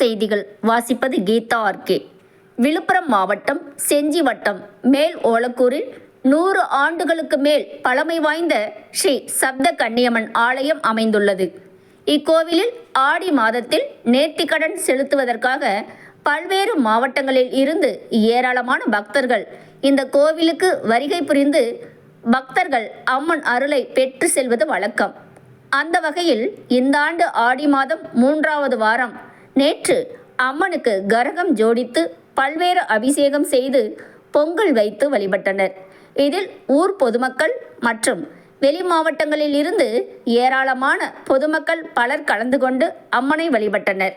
செய்திகள் வாசிப்பது கீதா ஆர்கே விழுப்புரம் மாவட்டம் செஞ்சி வட்டம் மேல் ஓலக்கூரில் நூறு ஆண்டுகளுக்கு மேல் பழமை வாய்ந்த ஸ்ரீ சப்த கன்னியம்மன் ஆலயம் அமைந்துள்ளது. இக்கோவிலில் ஆடி மாதத்தில் நேர்த்திக்கடன் செலுத்துவதற்காக பல்வேறு மாவட்டங்களில் இருந்து ஏராளமான பக்தர்கள் இந்த கோவிலுக்கு வருகை புரிந்து பக்தர்கள் அம்மன் அருளை பெற்று செல்வது வழக்கம். அந்த வகையில் இந்த ஆண்டு ஆடி மாதம் மூன்றாவது வாரம் நேற்று அம்மனுக்கு கரகம் ஜோடித்து பல்வேறு அபிஷேகம் செய்து பொங்கல் வைத்து வழிபட்டனர். இதில் ஊர் பொதுமக்கள் மற்றும் வெளி மாவட்டங்களில் இருந்து ஏராளமான பொதுமக்கள் பலர் கலந்து கொண்டு அம்மனை வழிபட்டனர்.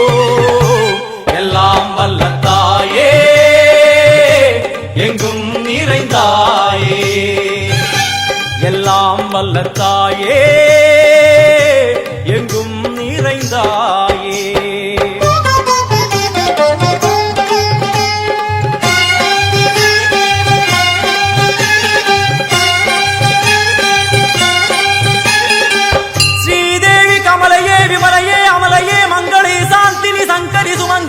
எல்லாம் வல்ல தாயே. எங்கும்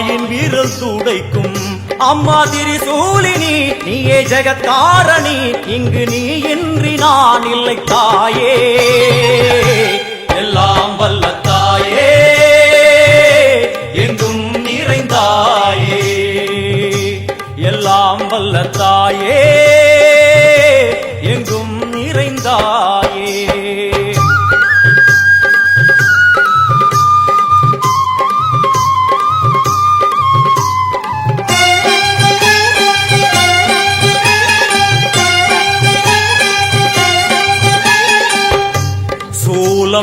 தாயின் வீர சூடைக்கும். அம்மா திரிசூலினி நீயே ஜெகத்காரணி இங்கு நீ இன்றி நான் இல்லை தாயே. எல்லாம் வல்ல தாயே எங்கும் நிறைந்தாயே. எல்லாம் வல்ல தாயே.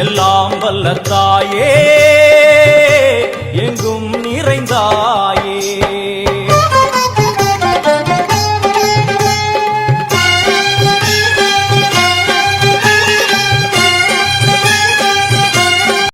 எல்லாம் வல்ல தாயே எங்கும் நிறைந்தாய்